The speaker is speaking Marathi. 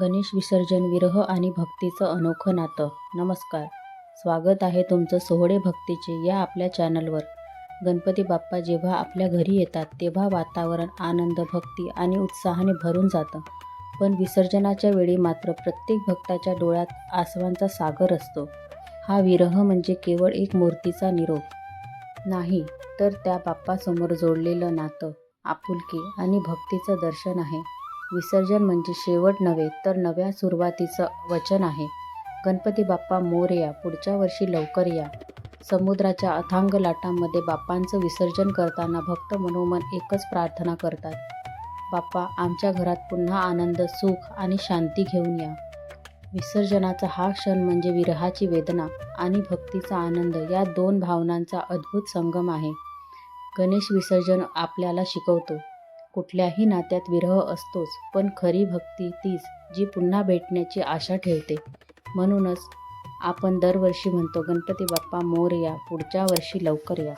गणेश विसर्जन विरह आणि भक्तीचं अनोखं नातं. नमस्कार. स्वागत आहे तुमचं सोहळे भक्तीचे या आपल्या चॅनलवर. गणपती बाप्पा जेव्हा आपल्या घरी येतात तेव्हा वातावरण आनंद भक्ती आणि उत्साहाने भरून जातं. पण विसर्जनाच्या वेळी मात्र प्रत्येक भक्ताच्या डोळ्यात आसवांचा सागर असतो. हा विरह म्हणजे केवळ एक मूर्तीचा निरोप. नाही तर त्या बाप्पासमोर जोडलेलं नातं आपुलकी आणि भक्तीचं दर्शन आहे. विसर्जन म्हणजे शेवट नव्हे तर नव्या सुरुवातीचं वचन आहे. गणपती बाप्पा मोरया पुढच्या वर्षी लवकर या. समुद्राच्या अथांग लाटांमध्ये बाप्पांचं विसर्जन करताना भक्त मनोमन एकच प्रार्थना करतात. बाप्पा आमच्या घरात पुन्हा आनंद सुख आणि शांती घेऊन या. विसर्जनाचा हा क्षण म्हणजे विरहाची वेदना आणि भक्तीचा आनंद या दोन भावनांचा अद्भुत संगम आहे. गणेश विसर्जन आपल्याला शिकवतो. कुठल्याही नात्यात विरह असतोच पण खरी भक्ती तीच जी पुन्हा भेटण्याची आशा ठेवते. म्हणूनच आपण दरवर्षी म्हणतो गणपती बाप्पा मोर या पुढच्या वर्षी लवकर या.